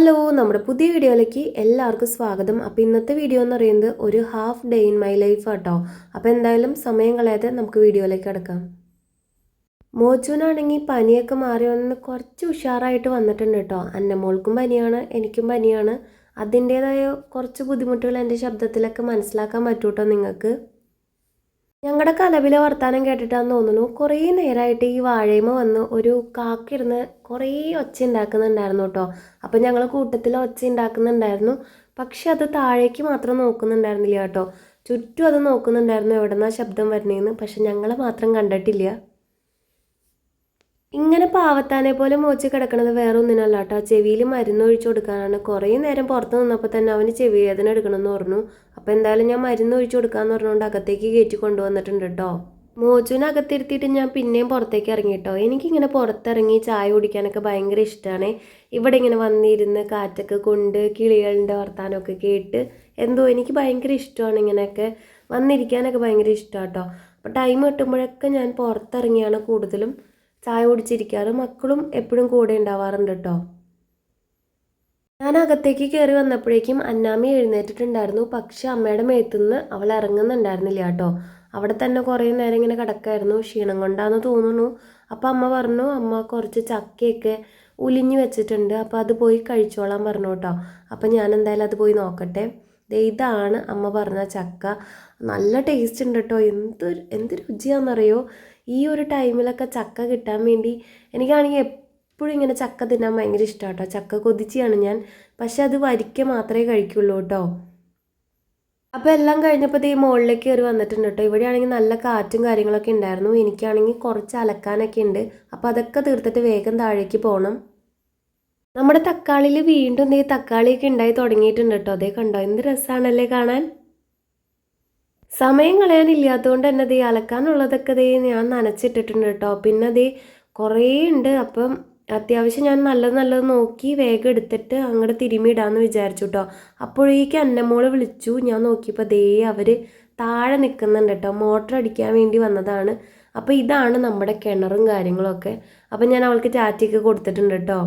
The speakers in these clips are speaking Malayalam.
ഹലോ നമ്മുടെ പുതിയ വീഡിയോയിലേക്ക് എല്ലാവർക്കും സ്വാഗതം. അപ്പോൾ ഇന്നത്തെ വീഡിയോ എന്ന് പറയുന്നത് ഒരു half day in my life കേട്ടോ അപ്പോൾ എന്തായാലും സമയം കളയാതെ നമുക്ക് വീഡിയോയിലേക്ക് കിടക്കാം. മോച്ചുവിനാണെങ്കിൽ പനിയൊക്കെ മാറി വന്ന് കുറച്ച് ഉഷാറായിട്ട് വന്നിട്ടുണ്ട് കേട്ടോ. അന്നമോൾക്കും പനിയാണ് എനിക്കും പനിയാണ്. അതിന്റേതായ കുറച്ച് ബുദ്ധിമുട്ടുകൾ എന്റെ ശബ്ദത്തിലൊക്കെ മനസ്സിലാക്കാൻ പറ്റൂട്ടോ നിങ്ങൾക്ക്? ഞങ്ങളുടെ കലവിലെ വർത്താനം കേട്ടിട്ടാന്ന് തോന്നുന്നു. കുറേ നേരമായിട്ട് ഈ വാഴയുമ വന്ന് ഒരു കാക്കിരുന്ന് കുറേ ഒച്ച ഉണ്ടാക്കുന്നുണ്ടായിരുന്നു കേട്ടോ അപ്പം ഞങ്ങൾ കൂട്ടത്തിൽ ഒച്ച ഉണ്ടാക്കുന്നുണ്ടായിരുന്നു പക്ഷെ അത് താഴേക്ക് മാത്രം നോക്കുന്നുണ്ടായിരുന്നില്ല കേട്ടോ ചുറ്റും അത് നോക്കുന്നുണ്ടായിരുന്നു എവിടെന്നാ ശബ്ദം വരണേന്ന് പക്ഷെ ഞങ്ങളെ മാത്രം കണ്ടിട്ടില്ല. ഇങ്ങനെ പാവത്താനെ പോലെ മോച്ച് കിടക്കണത് വേറെ ഒന്നിനല്ല കേട്ടോ ചെവിയിൽ മരുന്ന് ഒഴിച്ചു കൊടുക്കാനാണ്. കുറേ നേരം പുറത്ത് നിന്നപ്പോൾ തന്നെ അവന് ചെവി വേദന എടുക്കണമെന്ന് പറഞ്ഞു. അപ്പോൾ എന്തായാലും ഞാൻ മരുന്ന് ഒഴിച്ചു കൊടുക്കാമെന്ന് പറഞ്ഞുകൊണ്ട് അകത്തേക്ക് കയറ്റി കൊണ്ടുവന്നിട്ടുണ്ട് കേട്ടോ മോച്ചുവിനെ അകത്തിരുത്തിയിട്ട് ഞാൻ പിന്നെയും പുറത്തേക്ക് ഇറങ്ങി കേട്ടോ എനിക്കിങ്ങനെ പുറത്തിറങ്ങി ചായ കുടിക്കാനൊക്കെ ഭയങ്കര ഇഷ്ടമാണ് ഇവിടെ ഇങ്ങനെ വന്നിരുന്ന് കാറ്റൊക്കെ കൊണ്ട് കിളികളുടെ വർത്താനമൊക്കെ കേട്ട് എന്തോ എനിക്ക് ഭയങ്കര ഇഷ്ടമാണ് ഇങ്ങനെയൊക്കെ വന്നിരിക്കാനൊക്കെ ഭയങ്കര ഇഷ്ടമാണ് കേട്ടോ അപ്പോൾ ടൈം കിട്ടുമ്പോഴൊക്കെ ഞാൻ പുറത്തിറങ്ങിയാണ് കൂടുതലും. ചായ കുടിച്ചിരിക്കാറ്. മക്കളും എപ്പോഴും കൂടെ ഉണ്ടാവാറുണ്ട് കേട്ടോ ഞാൻ അകത്തേക്ക് കയറി വന്നപ്പോഴേക്കും അന്നാമി എഴുന്നേറ്റിട്ടുണ്ടായിരുന്നു. പക്ഷെ അമ്മയുടെ മേത്തുനിന്ന് അവൾ ഇറങ്ങുന്നുണ്ടായിരുന്നില്ല കേട്ടോ അവിടെ തന്നെ കുറേ നേരം ഇങ്ങനെ കിടക്കായിരുന്നു. ക്ഷീണം കൊണ്ടാന്ന് തോന്നുന്നു. അപ്പം അമ്മ പറഞ്ഞു അമ്മ കുറച്ച് ചക്കയൊക്കെ ഉലിഞ്ഞു വെച്ചിട്ടുണ്ട്. അപ്പോൾ അത് പോയി കഴിച്ചോളാൻ പറഞ്ഞു കേട്ടോ അപ്പം ഞാൻ എന്തായാലും അത് പോയി നോക്കട്ടെ. ഇതാണ് അമ്മ പറഞ്ഞ ചക്ക. നല്ല ടേസ്റ്റ് ഉണ്ട് കേട്ടോ എന്ത് എന്ത് രുചിയാണെന്നറിയോ ഈ ഒരു ടൈമിലൊക്കെ ചക്ക കിട്ടാൻ വേണ്ടി എനിക്കാണെങ്കിൽ എപ്പോഴും ഇങ്ങനെ ചക്ക തിന്നാൻ ഭയങ്കര ഇഷ്ടമാണ് കേട്ടോ ചക്ക കൊതിച്ചാണ് ഞാൻ. പക്ഷെ അത് വരിക്ക മാത്രമേ കഴിക്കുള്ളൂ കേട്ടോ. അപ്പോൾ എല്ലാം കഴിഞ്ഞപ്പോൾ ഈ മുകളിലേക്ക് കയറി വന്നിട്ടുണ്ട് കേട്ടോ. ഇവിടെയാണെങ്കിൽ നല്ല കാറ്റും കാര്യങ്ങളൊക്കെ ഉണ്ടായിരുന്നു. എനിക്കാണെങ്കിൽ കുറച്ച് അലക്കാനൊക്കെ ഉണ്ട്. അപ്പോൾ അതൊക്കെ തീർത്തിട്ട് വേഗം താഴേക്ക് പോകണം നമ്മുടെ തക്കാളിയിൽ വീണ്ടും ഈ തക്കാളിയൊക്കെ ഉണ്ടായി തുടങ്ങിയിട്ടുണ്ട് കേട്ടോ. അതേ കണ്ടോ? എന്ത് രസമാണല്ലേ കാണാൻ? സമയം കളയാനില്ലാത്തതുകൊണ്ട് തന്നെ ദേ അലക്കാനുള്ളതൊക്കെ ദേ ഞാൻ നനച്ചിട്ടിട്ടുണ്ട് കേട്ടോ. പിന്നെ ദേ കുറേ ഉണ്ട്. അപ്പം അത്യാവശ്യം ഞാൻ നല്ലത് നല്ലത് നോക്കി വേഗം എടുത്തിട്ട് അങ്ങോട്ട് തിരുമിയിടാമെന്ന് വിചാരിച്ചു കേട്ടോ. അപ്പോഴേക്ക് അന്നമോൾ വിളിച്ചു. ഞാൻ നോക്കിയപ്പോൾ ദേ അവർ താഴെ നിൽക്കുന്നുണ്ട് കേട്ടോ. മോട്ടർ അടിക്കാൻ വേണ്ടി വന്നതാണ്. അപ്പോൾ ഇതാണ് നമ്മുടെ കിണറും കാര്യങ്ങളൊക്കെ. അപ്പം ഞാൻ അവൾക്ക് ചാറ്റിയൊക്കെ കൊടുത്തിട്ടുണ്ട് കേട്ടോ.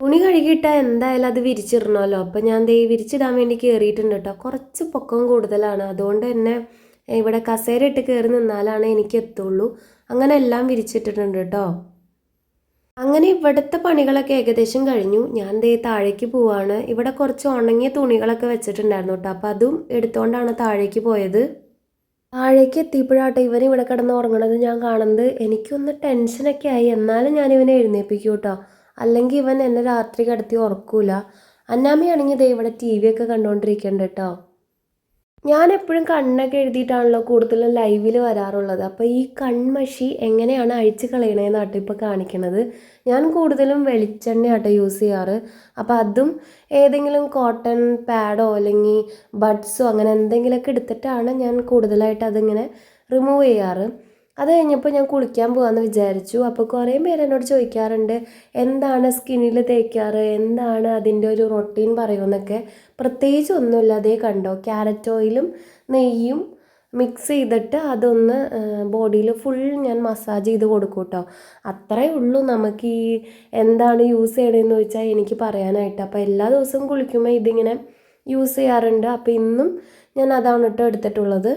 തുണി കഴുകിയിട്ടാൽ എന്തായാലും അത് വിരിച്ചിടണമല്ലോ. അപ്പം ഞാൻ ദേ വിരിച്ചിടാൻ വേണ്ടി കയറിയിട്ടുണ്ട് കേട്ടോ. കുറച്ച് പൊക്കം കൂടുതലാണ്. അതുകൊണ്ട് തന്നെ ഇവിടെ കസേര ഇട്ട് കയറി നിന്നാലാണ് എനിക്ക് എത്തുള്ളൂ. അങ്ങനെ എല്ലാം വിരിച്ചിട്ടിട്ടുണ്ട് കേട്ടോ. അങ്ങനെ ഇവിടുത്തെ പണികളൊക്കെ ഏകദേശം കഴിഞ്ഞു. ഞാൻ ദേ താഴേക്ക് പോവാണ്. ഇവിടെ കുറച്ച് ഉണങ്ങിയ തുണികളൊക്കെ വെച്ചിട്ടുണ്ടായിരുന്നു കേട്ടോ. അപ്പോൾ അതും എടുത്തുകൊണ്ടാണ് താഴേക്ക് പോയത്. താഴേക്ക് എത്തിയപ്പോഴാട്ടെ ഇവൻ ഇവിടെ കിടന്ന് ഉറങ്ങണത് ഞാൻ കാണുന്നത്. എനിക്കൊന്ന് ടെൻഷനൊക്കെ ആയി. എന്നാലും ഞാൻ ഇവനെ എഴുന്നേൽപ്പിക്കൂ കേട്ടോ. അല്ലെങ്കിൽ ഇവൻ എന്നെ രാത്രി കിടത്തി ഉറക്കൂല. അന്നാമ്മയാണെങ്കിൽ ദേ ടി വി ഒക്കെ കണ്ടുകൊണ്ടിരിക്കുന്നുണ്ട് കേട്ടോ ഞാൻ എപ്പോഴും കണ്ണൊക്കെ എഴുതിയിട്ടാണല്ലോ കൂടുതലും ലൈവിൽ വരാറുള്ളത്. അപ്പോൾ ഈ കൺമഷി എങ്ങനെയാണ് അഴിച്ച് കളയണേന്നാട്ടോ ഇപ്പോൾ കാണിക്കണത്. ഞാൻ കൂടുതലും വെളിച്ചെണ്ണയാട്ടോ യൂസ് ചെയ്യാറ്. അപ്പോൾ അതും ഏതെങ്കിലും കോട്ടൺ പാഡോ അല്ലെങ്കിൽ ബഡ്സോ അങ്ങനെ എന്തെങ്കിലുമൊക്കെ എടുത്തിട്ടാണ് ഞാൻ കൂടുതലായിട്ട് അതിങ്ങനെ റിമൂവ് ചെയ്യാറ്. അത് കഴിഞ്ഞപ്പോൾ ഞാൻ കുളിക്കാൻ പോകാമെന്ന് വിചാരിച്ചു. അപ്പോൾ കുറേ പേര് എന്നോട് ചോദിക്കാറുണ്ട് എന്താണ് സ്കിന്നിൽ തേക്കാറ്? എന്താണ് അതിന്റെ ഒരു റൊട്ടീൻ പറയുമെന്നൊക്കെ പ്രത്യേകിച്ച് ഒന്നുമില്ല. അതേ കണ്ടോ ക്യാരറ്റ് ഓയിലും നെയ്യും മിക്സ് ചെയ്തിട്ട് അതൊന്ന് ബോഡിയിൽ ഫുൾ ഞാൻ മസാജ് ചെയ്ത് കൊടുക്കും കേട്ടോ അത്രേ ഉള്ളൂ നമുക്ക് ഈ എന്താണ് യൂസ് ചെയ്യണമെന്ന് ചോദിച്ചാൽ എനിക്ക് പറയാനായിട്ട്. അപ്പോൾ എല്ലാ ദിവസവും കുളിക്കുമ്പോൾ ഇതിങ്ങനെ യൂസ് ചെയ്യാറുണ്ട്. അപ്പോൾ ഇന്നും ഞാൻ അതാണ് കേട്ടോ എടുത്തിട്ടുള്ളത്.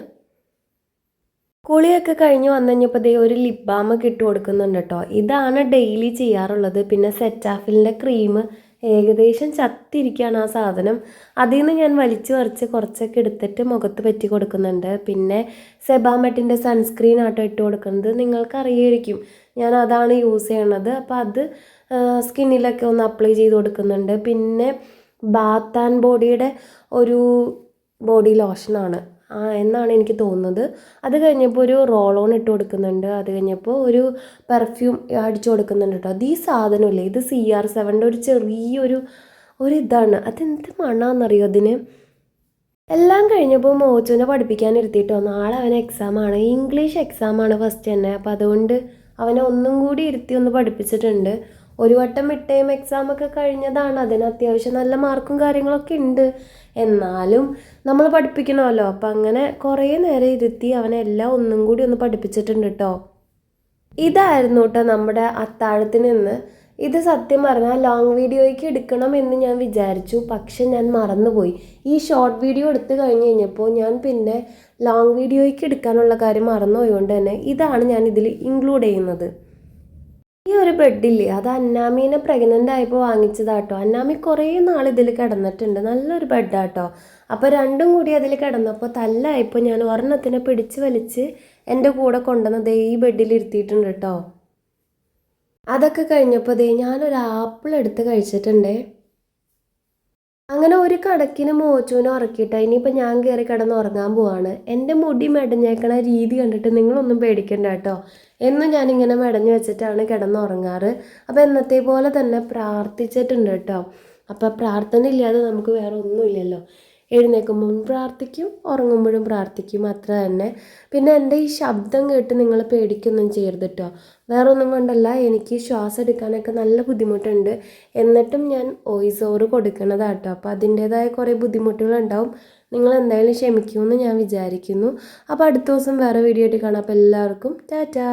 കുളിയൊക്കെ കഴിഞ്ഞ് വന്നു കഴിഞ്ഞപ്പോൾ ദേ ഒരു ലിപ് ബാം കിട്ടു കൊടുക്കുന്നുണ്ട് കേട്ടോ ഇതാണ് ഡെയിലി ചെയ്യാറുള്ളത്. പിന്നെ സെറ്റാഫിലിന്റെ ക്രീം ഏകദേശം ചത്തിരിക്കുകയാണ് ആ സാധനം. അതിൽ നിന്ന് ഞാൻ വലിച്ചു പറിച്ച് കുറച്ചൊക്കെ എടുത്തിട്ട് മുഖത്ത് പറ്റി കൊടുക്കുന്നുണ്ട്. പിന്നെ സെബാമെറ്റിന്റെ സൺസ്ക്രീൻ ആട്ടോ ഇട്ട് കൊടുക്കുന്നത്. നിങ്ങൾക്കറിയായിരിക്കും. ഞാൻ അതാണ് യൂസ് ചെയ്യണത്. അപ്പോൾ അത് സ്കിന്നിലൊക്കെ ഒന്ന് അപ്ലൈ ചെയ്ത് കൊടുക്കുന്നുണ്ട്. പിന്നെ ബാത്ത് ആൻഡ് ബോഡിയുടെ ഒരു ബോഡി ലോഷനാണ് എന്നാണ് എനിക്ക് തോന്നുന്നത്. അത് കഴിഞ്ഞപ്പോൾ ഒരു റോൾ ഓൺ ഇട്ട് കൊടുക്കുന്നുണ്ട്. അത് കഴിഞ്ഞപ്പോൾ ഒരു പെർഫ്യൂം അടിച്ചു കൊടുക്കുന്നുണ്ട് കേട്ടോ. അത് ഈ സാധനമില്ലേ? ഇത് സി ആർ സെവന്റെ ഒരു ചെറിയൊരു ഒരു ഇതാണ് അതെന്ത് മണ്ണാണെന്നറിയോ അതിന്? എല്ലാം കഴിഞ്ഞപ്പോൾ മോച്ചുവിനെ പഠിപ്പിക്കാൻ ഇരുത്തിയിട്ടോ. നാളെ അവന് എക്സാമാണ് ഇംഗ്ലീഷ് എക്സാമാണ് ഫസ്റ്റ് തന്നെ. അപ്പോൾ അതുകൊണ്ട് അവനെ ഒന്നും കൂടി ഇരുത്തി ഒന്ന് പഠിപ്പിച്ചിട്ടുണ്ട്. ഒരു വട്ടം മിഡ് ടൈം എക്സാം ഒക്കെ കഴിഞ്ഞതാണ്. അതിന് അത്യാവശ്യം നല്ല മാർക്കും കാര്യങ്ങളൊക്കെ ഉണ്ട്. എന്നാലും നമ്മൾ പഠിപ്പിക്കണമല്ലോ. അപ്പം അങ്ങനെ കുറേ നേരം ഇരുത്തി അവനെ എല്ലാം ഒന്നും കൂടി ഒന്ന് പഠിപ്പിച്ചിട്ടുണ്ട് കേട്ടോ ഇതായിരുന്നു കേട്ടോ നമ്മുടെ അത്താഴത്തിന് നിന്ന്. ഇത് സത്യം പറഞ്ഞാൽ ലോങ് വീഡിയോയ്ക്ക് എടുക്കണം എന്ന് ഞാൻ വിചാരിച്ചു. പക്ഷെ ഞാൻ മറന്നുപോയി. ഈ ഷോർട്ട് വീഡിയോ എടുത്തു കഴിഞ്ഞ് കഴിഞ്ഞപ്പോൾ ഞാൻ പിന്നെ ലോങ് വീഡിയോയ്ക്ക് എടുക്കാനുള്ള കാര്യം മറന്നുപോയതുകൊണ്ട് തന്നെ ഇതാണ് ഞാൻ ഇതിൽ ഇൻക്ലൂഡ് ചെയ്യുന്നത്. ഈ ഒരു ബെഡില്ലേ അത് അന്നാമീനെ പ്രഗ്നന്റ് ആയപ്പോൾ വാങ്ങിച്ചതാട്ടോ. അന്നാമി കുറേ നാൾ ഇതിൽ കിടന്നിട്ടുണ്ട്. നല്ലൊരു ബെഡാട്ടോ. അപ്പോൾ രണ്ടും കൂടി അതിൽ കിടന്നപ്പോൾ തല്ലായപ്പോൾ ഞാൻ ഒരെണ്ണത്തിനെ പിടിച്ച് വലിച്ച് എന്റെ കൂടെ കൊണ്ടുവന്നത് ഈ ബെഡിൽ ഇരുത്തിയിട്ടുണ്ട് കേട്ടോ. അതൊക്കെ കഴിഞ്ഞപ്പോൾ ദേ ഞാനൊരു ആപ്പിൾ എടുത്ത് കഴിച്ചിട്ടുണ്ടേ. അങ്ങനെ ഒരു കടക്കിന് മോച്ചുവിനെ ഉറക്കിയിട്ട്. ഇനിയിപ്പോൾ ഞാൻ കയറി കിടന്ന് ഉറങ്ങാൻ പോവാണ്. എന്റെ മുടി മെടഞ്ഞേക്കണ രീതി കണ്ടിട്ട് നിങ്ങളൊന്നും പേടിക്കണ്ട കേട്ടോ. എന്നും ഞാനിങ്ങനെ മെടഞ്ഞു വെച്ചിട്ടാണ് കിടന്ന് ഉറങ്ങാറ്. അപ്പോൾ എന്നത്തെ പോലെ തന്നെ പ്രാർത്ഥിച്ചിട്ടുണ്ട് കേട്ടോ. അപ്പോൾ പ്രാർത്ഥന ഇല്ലാതെ നമുക്ക് വേറെ ഒന്നുമില്ലല്ലോ. എഴുന്നേൽക്കുമ്പം പ്രാർത്ഥിക്കും ഉറങ്ങുമ്പോഴും പ്രാർത്ഥിക്കും. അത്ര തന്നെ. പിന്നെ എന്റെ ഈ ശബ്ദം കേട്ട് നിങ്ങൾ പേടിക്കൊന്നും ചെയ്യരുത് കേട്ടോ വേറെ ഒന്നും കൊണ്ടല്ല എനിക്ക് ശ്വാസം എടുക്കാനൊക്കെ നല്ല ബുദ്ധിമുട്ടുണ്ട്. എന്നിട്ടും ഞാൻ വോയിസ് ഓവർ കേട്ടോ അപ്പോൾ അതിന്റേതായ കുറേ ബുദ്ധിമുട്ടുകളുണ്ടാവും. നിങ്ങൾ എന്തായാലും ക്ഷമിക്കുമെന്ന് ഞാൻ വിചാരിക്കുന്നു. അപ്പോൾ അടുത്ത ദിവസം വേറെ വീഡിയോ ആയിട്ട് കാണാം. അപ്പോൾ എല്ലാവർക്കും ടാറ്റാ.